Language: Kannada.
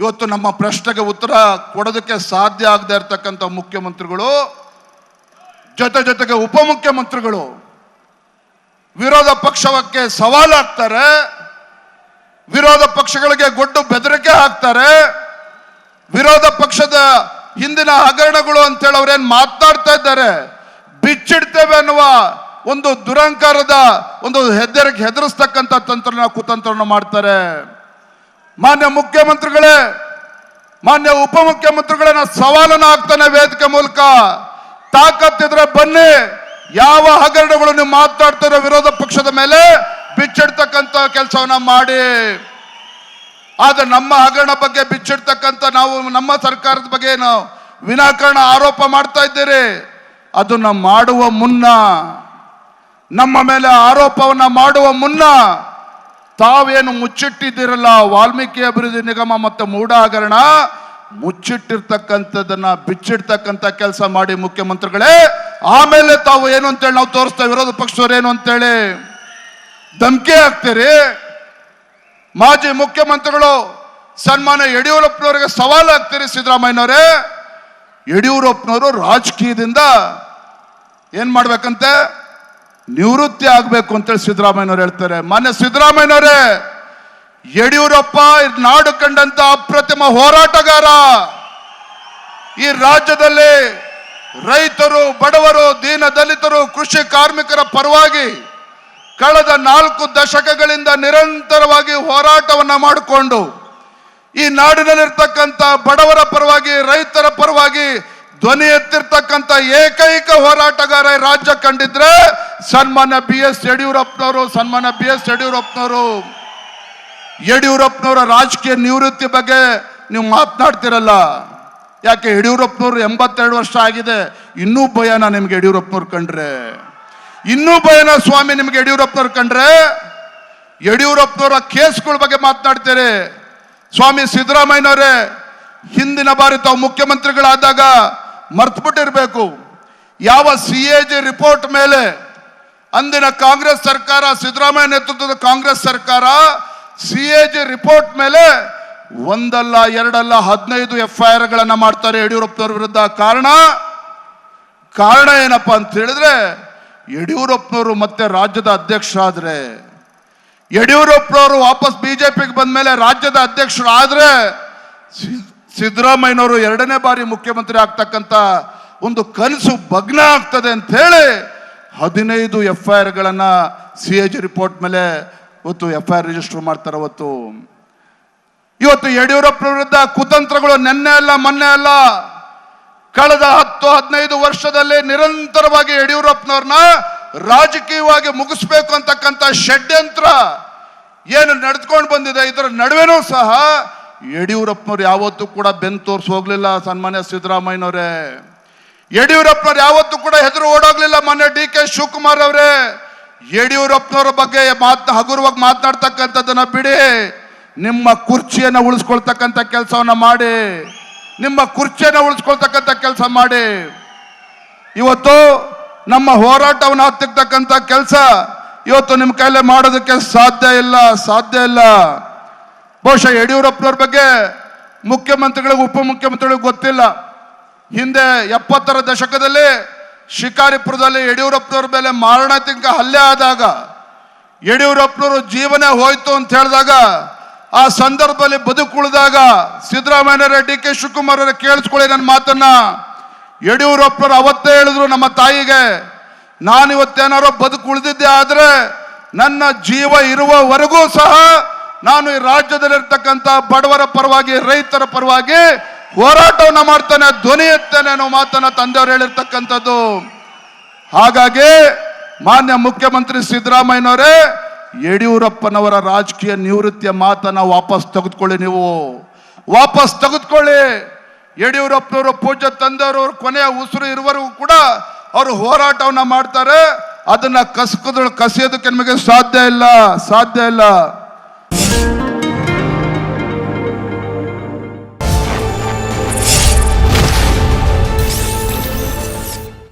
ಇವತ್ತು ನಮ್ಮ ಪ್ರಶ್ನೆಗೆ ಉತ್ತರ ಕೊಡೋದಕ್ಕೆ ಸಾಧ್ಯ ಆಗದೆ ಇರತಕ್ಕಂಥ ಮುಖ್ಯಮಂತ್ರಿಗಳು, ಜೊತೆ ಜೊತೆಗೆ ಉಪಮುಖ್ಯಮಂತ್ರಿಗಳು ವಿರೋಧ ಪಕ್ಷಕ್ಕೆ ಸವಾಲಾಗ್ತಾರೆ ವಿರೋಧ ಪಕ್ಷಗಳಿಗೆ ಗೊಡ್ಡು ಬೆದರಿಕೆ ಹಾಕ್ತಾರೆ, ವಿರೋಧ ಪಕ್ಷದ ಹಿಂದಿನ ಹಗರಣಗಳು ಅಂತೇಳಿ ಅವ್ರೇನು ಮಾತನಾಡ್ತಾ ಇದ್ದಾರೆ, ಬಿಚ್ಚಿಡ್ತೇವೆ ಅನ್ನುವ ಒಂದು ದುರಂಕಾರದ ಒಂದು ಹೆದರಿಕೆ, ಹೆದರಿಸ್ತಕ್ಕಂಥ ತಂತ್ರನ ಕುತಂತ್ರನ ಮಾಡ್ತಾರೆ. ಮಾನ್ಯ ಮುಖ್ಯಮಂತ್ರಿಗಳೇ, ಮಾನ್ಯ ಉಪಮುಖ್ಯಮಂತ್ರಿಗಳೇ ನಾ ಸವಾಲನ್ನು ಹಾಕ್ತಾನೆ ವೇದಿಕೆ ಮೂಲಕ. ತಾಕತ್ತಿದ್ರೆ ಬನ್ನಿ, ಯಾವ ಹಗರಣಗಳು ನೀವು ಮಾತನಾಡ್ತಿರೋ ವಿರೋಧ ಪಕ್ಷದ ಮೇಲೆ ಬಿಚ್ಚಿಡ್ತಕ್ಕಂಥ ಕೆಲಸವನ್ನ ಮಾಡಿ. ಆದ್ರೆ ನಮ್ಮ ಹಗರಣ ಬಗ್ಗೆ ಬಿಚ್ಚಿಡ್ತಕ್ಕಂಥ ನಾವು ನಮ್ಮ ಸರ್ಕಾರದ ಬಗ್ಗೆ ನಾವು ವಿನಾಕಾರಣ ಆರೋಪ ಮಾಡ್ತಾ ಇದ್ದೀರಿ? ಅದನ್ನ ಮಾಡುವ ಮುನ್ನ, ನಮ್ಮ ಮೇಲೆ ಆರೋಪವನ್ನ ಮಾಡುವ ಮುನ್ನ ತಾವೇನು ಮುಚ್ಚಿಟ್ಟಿದ್ದೀರಲ್ಲ? ವಾಲ್ಮೀಕಿ ಅಭಿವೃದ್ಧಿ ನಿಗಮ ಮತ್ತು ಮೂಢ ಹಗರಣ ಮುಚ್ಚಿಟ್ಟಿರ್ತಕ್ಕಂಥದ್ದನ್ನ ಬಿಚ್ಚಿಡ್ತಕ್ಕಂಥ ಕೆಲಸ ಮಾಡಿ ಮುಖ್ಯಮಂತ್ರಿಗಳೇ, ಆಮೇಲೆ ತಾವು ಏನು ಅಂತೇಳಿ ನಾವು ತೋರಿಸ್ತಾ ವಿರೋಧ ಪಕ್ಷದವ್ರು ಏನು ಅಂತೇಳಿ? ಧಮಕಿ ಹಾಕ್ತೀರಿ? ಮಾಜಿ ಮುಖ್ಯಮಂತ್ರಿಗಳು ಸನ್ಮಾನ ಯಡಿಯೂರಪ್ಪನವರಿಗೆ ಸವಾಲು ಹಾಕ್ತೀರಿ ಸಿದ್ದರಾಮಯ್ಯನವರೇ. ಯಡಿಯೂರಪ್ಪನವರು ರಾಜಕೀಯದಿಂದ ಏನ್ ಮಾಡ್ಬೇಕಂತೆ? ನಿವೃತ್ತಿ ಆಗಬೇಕು ಅಂತೇಳಿ ಸಿದ್ದರಾಮಯ್ಯನವ್ರು ಹೇಳ್ತಾರೆ. ಮಾನ್ಯ ಸಿದ್ದರಾಮಯ್ಯನವರೇ, ಯಡಿಯೂರಪ್ಪ ನಾಡು ಕಂಡಂತ ಅಪ್ರತಿಮ ಹೋರಾಟಗಾರ. ಈ ರಾಜ್ಯದಲ್ಲಿ ರೈತರು, ಬಡವರು, ದೀನ ದಲಿತರು, ಕೃಷಿ ಕಾರ್ಮಿಕರ ಪರವಾಗಿ ಕಳೆದ ನಾಲ್ಕು ದಶಕಗಳಿಂದ ನಿರಂತರವಾಗಿ ಹೋರಾಟವನ್ನ ಮಾಡಿಕೊಂಡು, ಈ ನಾಡಿನಲ್ಲಿರ್ತಕ್ಕಂಥ ಬಡವರ ಪರವಾಗಿ, ರೈತರ ಪರವಾಗಿ ಧ್ವನಿ ಎತ್ತಿರ್ತಕ್ಕಂಥ ಏಕೈಕ ಹೋರಾಟಗಾರ ರಾಜ್ಯ ಕಂಡಿದ್ರೆ ಸನ್ಮಾನ್ಯ ಬಿ ಎಸ್ ಯಡಿಯೂರಪ್ಪನವರು, ಸನ್ಮಾನ್ಯ ಬಿ ಎಸ್ ಯಡಿಯೂರಪ್ಪನವರು. ಯಡಿಯೂರಪ್ಪನವರ ರಾಜಕೀಯ ನಿವೃತ್ತಿ ಬಗ್ಗೆ ನೀವು ಮಾತನಾಡ್ತಿರಲ್ಲ. ಯಾಕೆ ಯಡಿಯೂರಪ್ಪನವರು ಎಂಬತ್ತೆರಡು ವರ್ಷ ಆಗಿದೆ, ಇನ್ನೂ ಭಯನ ನಿಮ್ಗೆ ಯಡಿಯೂರಪ್ಪನವ್ರು ಕಂಡ್ರೆ. ಇನ್ನೂ ಭಯನ ಸ್ವಾಮಿ ನಿಮ್ಗೆ ಯಡಿಯೂರಪ್ಪನವ್ರು ಕಂಡ್ರೆ. ಯಡಿಯೂರಪ್ಪನವರ ಕೇಸ್ಗಳ ಬಗ್ಗೆ ಮಾತನಾಡ್ತೀರಿ. ಸ್ವಾಮಿ ಸಿದ್ದರಾಮಯ್ಯನವರೇ, ಹಿಂದಿನ ಬಾರಿ ತಾವು ಮುಖ್ಯಮಂತ್ರಿಗಳಾದಾಗ ಮರ್ತ್ಬಿಟ್ಟಿರ್ಬೇಕು. ಯಾವ ಸಿ ಎ ಜಿ ರಿಪೋರ್ಟ್ ಮೇಲೆ ಅಂದಿನ ಕಾಂಗ್ರೆಸ್ ಸರ್ಕಾರ, ಸಿದ್ದರಾಮಯ್ಯ ನೇತೃತ್ವದ ಕಾಂಗ್ರೆಸ್ ಸರ್ಕಾರ ಸಿ ಎ ಜಿ ರಿಪೋರ್ಟ್ ಮೇಲೆ ಒಂದಲ್ಲ, ಎರಡಲ್ಲ, ಹದಿನೈದು ಎಫ್ ಐ ಆರ್ಗಳನ್ನು ಮಾಡ್ತಾರೆ ಯಡಿಯೂರಪ್ಪನವ್ರ ವಿರುದ್ಧ. ಕಾರಣ ಕಾರಣ ಏನಪ್ಪ ಅಂತ ಹೇಳಿದ್ರೆ ಯಡಿಯೂರಪ್ಪನವರು ಮತ್ತೆ ರಾಜ್ಯದ ಅಧ್ಯಕ್ಷರಾದ್ರೆ. ಯಡಿಯೂರಪ್ಪನವರು ವಾಪಸ್ ಬಿಜೆಪಿಗೆ ಬಂದ ಮೇಲೆ ರಾಜ್ಯದ ಅಧ್ಯಕ್ಷರಾದ್ರೆ ಸಿ- ಸಿದ್ದರಾಮಯ್ಯನವರು ಎರಡನೇ ಬಾರಿ ಮುಖ್ಯಮಂತ್ರಿ ಆಗ್ತಕ್ಕಂಥ ಒಂದು ಕನಸು ಭಗ್ನ ಆಗ್ತದೆ ಅಂತ ಹೇಳಿ ಹದಿನೈದು ಎಫ್ ಐ ಆರ್ಗಳನ್ನು ಸಿ ಎ ಜಿ ರಿಪೋರ್ಟ್ ಮೇಲೆ ಇವತ್ತು ಎಫ್ ಐ ಆರ್ ರಿಜಿಸ್ಟರ್ ಮಾಡ್ತಾರೆ ಅವತ್ತು. ಇವತ್ತು ಯಡಿಯೂರಪ್ಪ ವಿರುದ್ಧ ಕುತಂತ್ರಗಳು ನಿನ್ನೆ ಅಲ್ಲ, ಮೊನ್ನೆ ಅಲ್ಲ. ಕಳೆದ ಹತ್ತು, ಹದಿನೈದು ವರ್ಷದಲ್ಲಿ ನಿರಂತರವಾಗಿ ಯಡಿಯೂರಪ್ಪನವ್ರನ್ನ ರಾಜಕೀಯವಾಗಿ ಮುಗಿಸ್ಬೇಕು ಅಂತಕ್ಕಂಥ ಷಡ್ಯಂತ್ರ ಏನು ನಡೆದುಕೊಂಡು ಬಂದಿದೆ, ಇದರ ನಡುವೆನೂ ಸಹ ಯಡಿಯೂರಪ್ಪನವ್ರು ಯಾವತ್ತೂ ಕೂಡ ಬೆನ್ ತೋರ್ಸಿ ಹೋಗ್ಲಿಲ್ಲ ಸನ್ಮಾನ್ಯ ಸಿದ್ದರಾಮಯ್ಯನವರೇ. ಯಡಿಯೂರಪ್ಪನವ್ರು ಯಾವತ್ತೂ ಕೂಡ ಹೆದರು ಓಡೋಗ್ಲಿಲ್ಲ ಮೊನ್ನೆ ಡಿ ಕೆ ಶಿವಕುಮಾರ್ ಅವರೇ. ಯಡಿಯೂರಪ್ಪನವ್ರ ಬಗ್ಗೆ ಮಾತ್, ಹಗುರವಾಗಿ ಮಾತನಾಡ್ತಕ್ಕಂಥದ್ದನ್ನ ಬಿಡಿ. ನಿಮ್ಮ ಕುರ್ಚಿಯನ್ನು ಉಳಿಸ್ಕೊಳ್ತಕ್ಕಂಥ ಕೆಲಸವನ್ನ ಮಾಡಿ. ನಿಮ್ಮ ಕುರ್ಚಿಯನ್ನು ಉಳಿಸ್ಕೊಳ್ತಕ್ಕಂಥ ಕೆಲಸ ಮಾಡಿ. ಇವತ್ತು ನಮ್ಮ ಹೋರಾಟವನ್ನು ಹತ್ತಿರ್ತಕ್ಕಂಥ ಕೆಲಸ ಇವತ್ತು ನಿಮ್ಮ ಕೈಲೇ ಮಾಡೋದಕ್ಕೆ ಸಾಧ್ಯ ಇಲ್ಲ ಸಾಧ್ಯ ಇಲ್ಲ. ಬಹುಶಃ ಯಡಿಯೂರಪ್ಪನವ್ರ ಬಗ್ಗೆ ಮುಖ್ಯಮಂತ್ರಿಗಳಿಗೆ, ಉಪಮುಖ್ಯಮಂತ್ರಿಗಳಿಗೆ ಗೊತ್ತಿಲ್ಲ. ಹಿಂದೆ ಎಪ್ಪತ್ತರ ದಶಕದಲ್ಲಿ ಶಿಕಾರಿಪುರದಲ್ಲಿ ಯಡಿಯೂರಪ್ಪನವ್ರ ಮೇಲೆ ಮಾರಣಾಂತಿಕ ಹಲ್ಲೆ ಆದಾಗ ಯಡಿಯೂರಪ್ಪನವರು ಜೀವನ ಹೋಯ್ತು ಅಂತ ಹೇಳಿದಾಗ ಆ ಸಂದರ್ಭದಲ್ಲಿ ಬದುಕುಳಿದಾಗ ಸಿದ್ದರಾಮಯ್ಯರ ಡಿ ಕೆ ಶಿವಕುಮಾರ್ ಅವರ ಕೇಳಿಸ್ಕೊಳ್ಳಿ ನನ್ನ ಮಾತನ್ನ. ಯಡಿಯೂರಪ್ಪನವರು ಅವತ್ತೇ ಹೇಳಿದ್ರು ನಮ್ಮ ತಾಯಿಗೆ ನಾನು ಇವತ್ತೇನಾರೋ ಬದುಕು ಉಳಿದಿದ್ದೆ ಆದ್ರೆ ನನ್ನ ಜೀವ ಇರುವವರೆಗೂ ಸಹ ನಾನು ಈ ರಾಜ್ಯದಲ್ಲಿರ್ತಕ್ಕಂಥ ಬಡವರ ಪರವಾಗಿ, ರೈತರ ಪರವಾಗಿ ಹೋರಾಟವನ್ನ ಮಾಡ್ತಾನೆ, ಧ್ವನಿ ಎತ್ತೇನೆ ಅನ್ನೋ ಮಾತನ್ನ ತಂದೆಯವರು ಹೇಳಿರ್ತಕ್ಕಂಥದ್ದು. ಹಾಗಾಗಿ ಮಾನ್ಯ ಮುಖ್ಯಮಂತ್ರಿ ಸಿದ್ದರಾಮಯ್ಯನವರೇ, ಯಡಿಯೂರಪ್ಪನವರ ರಾಜಕೀಯ ನಿವೃತ್ತಿಯ ಮಾತನ್ನ ವಾಪಸ್ ತೆಗೆದುಕೊಳ್ಳಿ ನೀವು. ವಾಪಸ್ ತೆಗೆದುಕೊಳ್ಳಿ. ಯಡಿಯೂರಪ್ಪನವರು ಪೂಜೆ ತಂದೆಯವರು, ಕೊನೆಯ ಉಸಿರು ಇರುವವರೆಗೂ ಕೂಡ ಅವರು ಹೋರಾಟವನ್ನ ಮಾಡ್ತಾರೆ. ಅದನ್ನ ಕಸಕದ ಕಸಿಯೋದಕ್ಕೆ ನಿಮಗೆ ಸಾಧ್ಯ ಇಲ್ಲ ಸಾಧ್ಯ ಇಲ್ಲ.